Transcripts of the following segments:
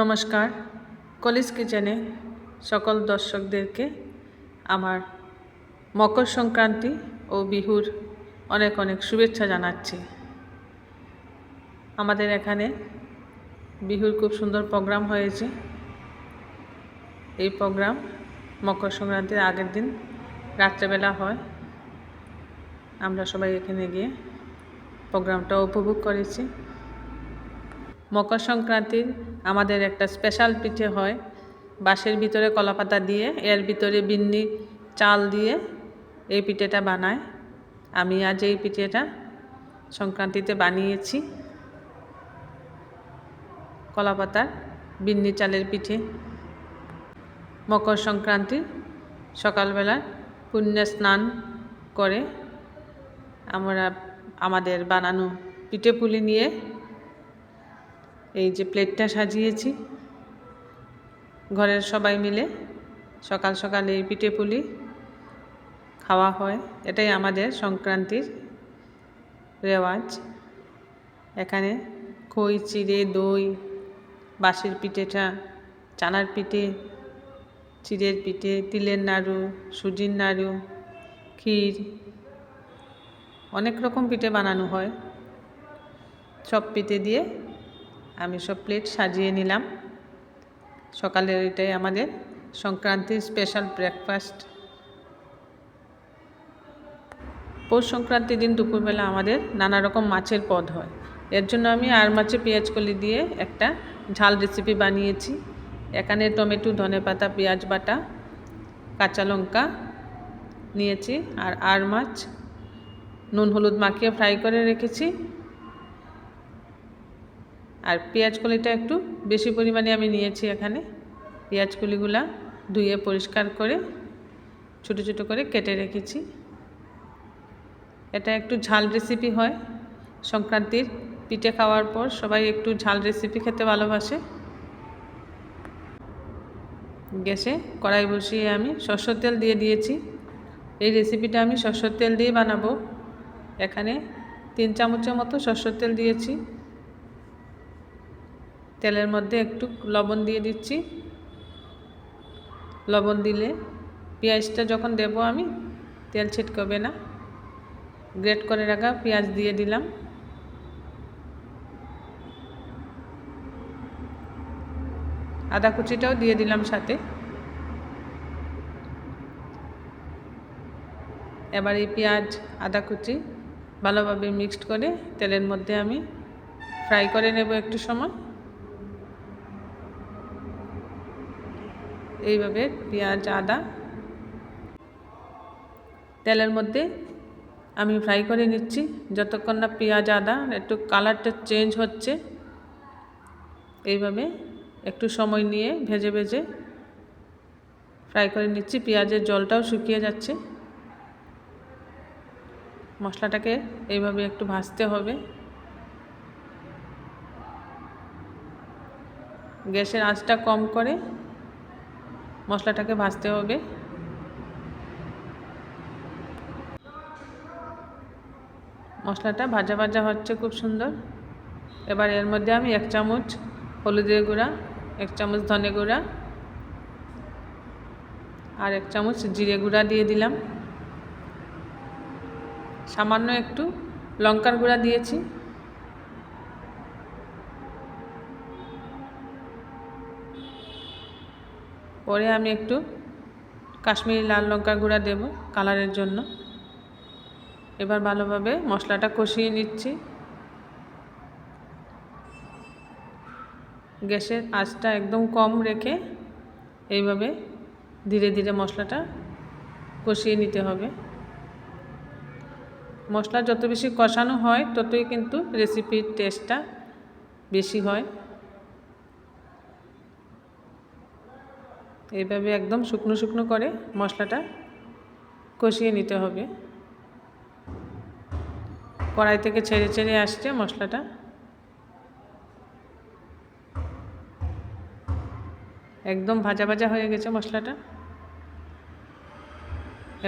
নমস্কার। কলেজ কিচেনে সকল দর্শকদেরকে আমার মকর সংক্রান্তি ও বিহুর অনেক অনেক শুভেচ্ছা জানাচ্ছি। আমাদের এখানে বিহুর খুব সুন্দর প্রোগ্রাম হয়েছে। এই প্রোগ্রাম মকর সংক্রান্তির আগের দিন রাত্রেবেলা হয়। আমরা সবাই এখানে গিয়ে প্রোগ্রামটা উপভোগ করেছি। মকর সংক্রান্তির আমাদের একটা স্পেশাল পিঠে হয়। বাঁশের ভিতরে কলাপাতা দিয়ে, এর ভিতরে বিন্নি চাল দিয়ে এই পিঠেটা বানায়। আমি আজ এই পিঠেটা সংক্রান্তিতে বানিয়েছি। কলাপাতার বিন্নি চালের পিঠে। মকর সংক্রান্তি সকালবেলা পুণ্য স্নান করে আমরা আমাদের বানানো পিঠে পুলি নিয়ে এই যে প্লেটটা সাজিয়েছি। ঘরের সবাই মিলে সকাল সকাল এই পিঠে পুলি খাওয়া হয়। এটাই আমাদের সংক্রান্তির রেওয়াজ। এখানে খই, চিড়ে, দই, বাঁশের পিঠেটা, চানার পিঠে, চিড়ের পিঠে, তিলের নাড়ু, সুজির নাড়ু, ক্ষীর, অনেক রকম পিঠে বানানো হয়। সব পিঠে দিয়ে আমি সব প্লেট সাজিয়ে নিলাম। সকালের এটাই আমাদের সংক্রান্তির স্পেশাল ব্রেকফাস্ট পৌষ সংক্রান্তির দিন দুপুরবেলা আমাদের নানা রকম মাছের পদ হয়। এর জন্য আমি আর মাছে পেঁয়াজ কলি দিয়ে একটা ঝাল রেসিপি বানিয়েছি। এখানে টমেটো, ধনে পাতা, পেঁয়াজ বাটা, কাঁচা লঙ্কা নিয়েছি আর আর মাছ। নুন, হলুদ মাখিয়ে ফ্রাই করে রেখেছি। আর পেঁয়াজ কলিটা একটু বেশি পরিমাণে আমি নিয়েছি এখানে। পেঁয়াজ কলিগুলা ধুয়ে পরিষ্কার করে ছোটো ছোটো করে কেটে রেখেছি। এটা একটু ঝাল রেসিপি হয়। সংক্রান্তির পিঠে খাওয়ার পর সবাই একটু ঝাল রেসিপি খেতে ভালোবাসে। গ্যাসে কড়াই বসিয়ে আমি সর্ষের তেল দিয়ে দিয়েছি। এই রেসিপিটা আমি সর্ষের তেল দিয়ে বানাবো। এখানে তিন চামচের মতো সর্ষের তেল দিয়েছি। তেলের মধ্যে একটু লবণ দিয়ে দিচ্ছি। লবণ দিলে পেঁয়াজটা যখন দেব আমি, তেল ছিটকবে না। গ্রেট করে রাখা পেঁয়াজ দিয়ে দিলাম। আদা কুচিটাও দিয়ে দিলাম সাথে। এবার এই পেঁয়াজ, আদা কুচি ভালোভাবে মিক্সড করে তেলের মধ্যে আমি ফ্রাই করে নেব একটু সময়। এইভাবে পেঁয়াজ, আদা তেলের মধ্যে আমি ফ্রাই করে নিচ্ছি। যতক্ষণ না পেঁয়াজ, আদা একটু কালারটা চেঞ্জ হচ্ছে, এইভাবে একটু সময় নিয়ে ভেজে ভেজে ফ্রাই করে নিচ্ছি। পেঁয়াজের জলটাও শুকিয়ে যাচ্ছে। মশলাটাকে এইভাবে একটু ভাজতে হবে। গ্যাসের আঁচটা কম করে মশলাটাকে ভাজতে হবে। মশলাটা ভাজা ভাজা হচ্ছে খুব সুন্দর। এবার এর মধ্যে আমি এক চামচ হলুদের গুঁড়া, এক চামচ ধনে গুঁড়া আর এক চামচ জিরে গুঁড়া দিয়ে দিলাম। সামান্য একটু লঙ্কার গুঁড়া দিয়েছি। পরে আমি একটু কাশ্মীরি লাল লঙ্কা গুঁড়া দেব কালারের জন্য। এবার ভালোভাবে মশলাটা কষিয়ে নিচ্ছি। গ্যাসের আঁচটা একদম কম রেখে এইভাবে ধীরে ধীরে মশলাটা কষিয়ে নিতে হবে। মশলা যত বেশি কষানো হয়, ততই কিন্তু রেসিপির টেস্টটা বেশি হয়। এইভাবে একদম শুকনো শুকনো করে মশলাটা কষিয়ে নিতে হবে। কড়াই থেকে ছেড়ে ছেড়ে আসছে মশলাটা। একদম ভাজা ভাজা হয়ে গেছে মশলাটা।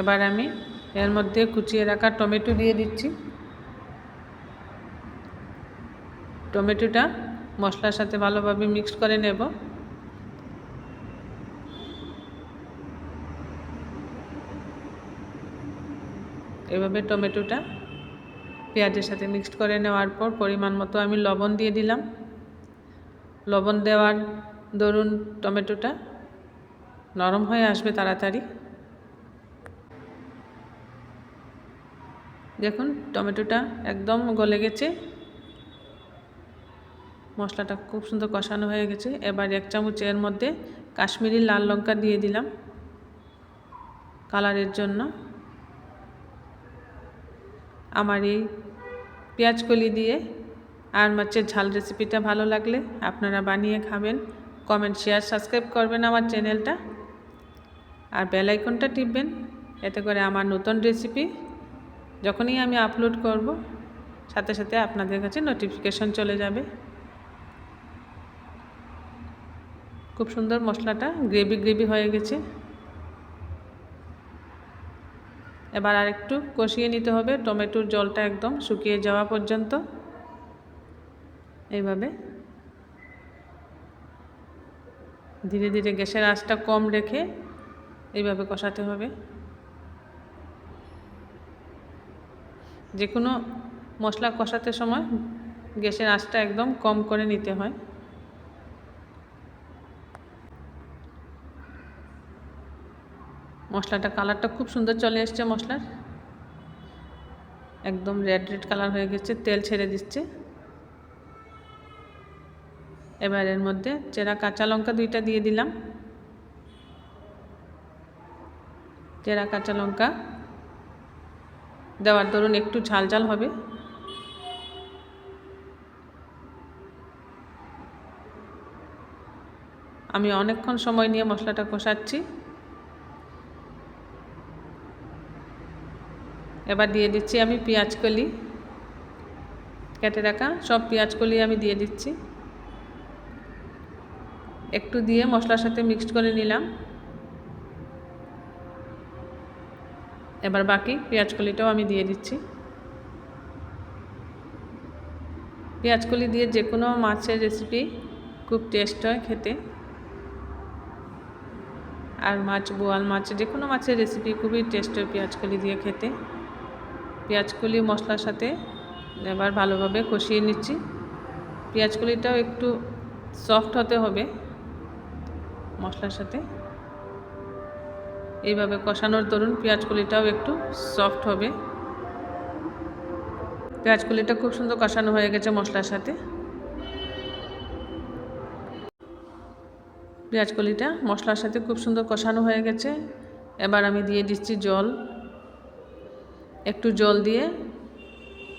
এবার আমি এর মধ্যে কুচিয়ে রাখা টমেটো দিয়ে দিচ্ছি। টমেটোটা মশলার সাথে ভালোভাবে মিক্সড করে নেব। এভাবে টমেটোটা পেঁয়াজের সাথে মিক্সড করে নেওয়ার পর পরিমাণ মতো আমি লবণ দিয়ে দিলাম। লবণ দেওয়ার দরুন টমেটোটা নরম হয়ে আসবে তাড়াতাড়ি। দেখুন, টমেটোটা একদম গলে গেছে। মশলাটা খুব সুন্দর কষানো হয়ে গেছে। এবার এক চামচ এর মধ্যে কাশ্মীরি লাল লঙ্কা দিয়ে দিলাম। কালারের জন্য। আমার এই পেঁয়াজ কলি দিয়ে আর মাছের ঝাল রেসিপিটা ভালো লাগলে আপনারা বানিয়ে খাবেন। কমেন্ট শেয়ার সাবস্ক্রাইব করবেন আমার চ্যানেলটা আর বেল আইকনটা টিপবেন, এতে করে আমার নতুন রেসিপি যখনই আমি আপলোড করব, সাথে সাথে আপনাদের কাছে নোটিফিকেশন চলে যাবে। খুব সুন্দর মশলাটা গ্রেভি গ্রেভি হয়ে গেছে। এবার আর একটু কষিয়ে নিতে হবে। টমেটোর জলটা একদম শুকিয়ে যাওয়া পর্যন্ত। এইভাবে। ধীরে ধীরে গ্যাসের আঁচটা কম রেখে এইভাবে কষাতে হবে। যে কোনো মশলা কষাতে সময় গ্যাসের আঁচটা একদম কম করে নিতে হয়। মশলাটা, কালারটা খুব সুন্দর চলে এসছে মশলার। একদম রেড রেড কালার হয়ে গেছে, তেল ছেড়ে দিচ্ছে। এবার এর মধ্যে চেরা কাঁচা লঙ্কা দুইটা দিয়ে দিলাম। চেরা কাঁচা লঙ্কা দেওয়ার ধরুন একটু ঝাল ঝাল হবে। আমি অনেকক্ষণ সময় নিয়ে মশলাটা কষাচ্ছি। এবার দিয়ে দিচ্ছি আমি পেঁয়াজ কলি। কেটে রাখা সব পেঁয়াজ কলি আমি দিয়ে দিচ্ছি। একটু দিয়ে মশলার সাথে মিক্সড করে নিলাম। এবার বাকি পেঁয়াজ কলিটাও আমি দিয়ে দিচ্ছি। পেঁয়াজ কলি দিয়ে যে কোনো মাছের রেসিপি খুব টেস্ট হয় খেতে। আর মাছ, বোয়াল মাছ যে কোনো মাছের রেসিপি খুবই টেস্ট হয় পেঁয়াজ কলি দিয়ে খেতে। পেঁয়াজকলি মশলার সাথে এবার ভালোভাবে কষিয়ে নিচ্ছি। পেঁয়াজকলিটাও একটু সফট হতে হবে মশলার সাথে। এইভাবে কষানোর দরুন পেঁয়াজকলিটাও একটু সফট হবে। পেঁয়াজকলিটা খুব সুন্দর কষানো হয়ে গেছে মশলার সাথে। পেঁয়াজকলিটা মশলার সাথে খুব সুন্দর কষানো হয়ে গেছে। এবার আমি দিয়ে দিচ্ছি জল। একটু জল দিয়ে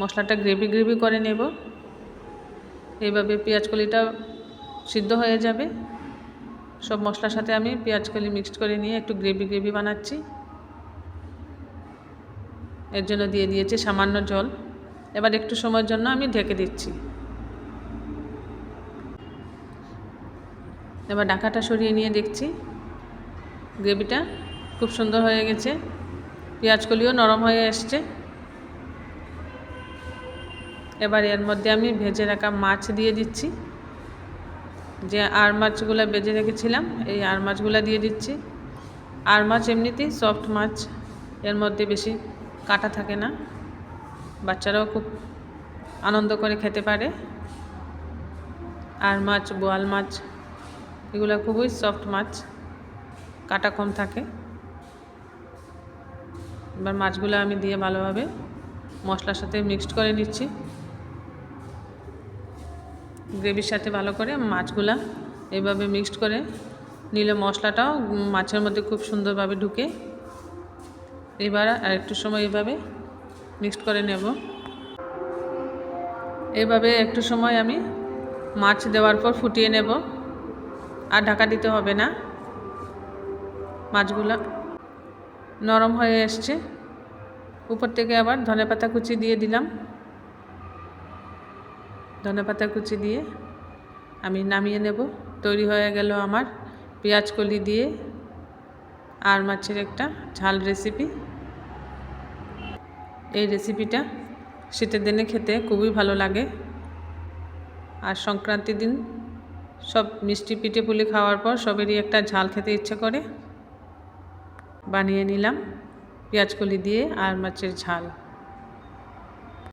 মশলাটা গ্রেভি গ্রেভি করে নেব। এইভাবে পেঁয়াজ কলিটা সিদ্ধ হয়ে যাবে। সব মশলার সাথে আমি পেঁয়াজ কলি মিক্সড করে নিয়ে একটু গ্রেভি গ্রেভি বানাচ্ছি। এর জন্য দিয়ে দিয়েছি সামান্য জল। এবার একটু সময়ের জন্য আমি ঢেকে দিচ্ছি। এবার ডাকাটা সরিয়ে নিয়ে দেখছি। গ্রেভিটা খুব সুন্দর হয়ে গেছে। পেঁয়াজকলিও নরম হয়ে এসছে। এবার এর মধ্যে আমি ভেজে রাখা মাছ দিয়ে দিচ্ছি। যে আর মাছগুলো বেজে রেখেছিলাম, এই আর মাছগুলো দিয়ে দিচ্ছি। আর মাছ এমনিতেই সফট মাছ, এর মধ্যে বেশি কাটা থাকে না। বাচ্চারাও খুব আনন্দ করে খেতে পারে। আর মাছ, বোয়াল মাছ, এগুলো খুবই সফট মাছ, কাটা কম থাকে। এবার মাছগুলো আমি দিয়ে ভালোভাবে মশলার সাথে মিক্সড করে নিচ্ছি। গ্রেভির সাথে ভালো করে মাছগুলা এইভাবে মিক্সড করে নিলে মশলাটাও মাছের মধ্যে খুব সুন্দরভাবে ঢুকে। এবার আর একটু সময় এইভাবে মিক্সড করে নেব। এইভাবে একটু সময় আমি মাছ দেওয়ার পর ফুটিয়ে নেব। আর ঢাকা দিতে হবে না। মাছগুলা নরম হয়ে এসছে। উপর থেকে আবার ধনে পাতা কুচি দিয়ে দিলাম। ধনে পাতা কুচি দিয়ে আমি নামিয়ে নেব। তৈরি হয়ে গেল আমার পেঁয়াজ কলি দিয়ে আর মাছের একটা ঝাল রেসিপি এই রেসিপিটা শীতের দিনে খেতে খুবই ভালো লাগে। আর সংক্রান্তির দিন সব মিষ্টি পিঠে পুলি খাওয়ার পর সবেরই একটা ঝাল খেতে ইচ্ছে করে। বানিয়ে নিলাম। পেঁয়াজকলি দিয়ে আর মাছের ঝাল।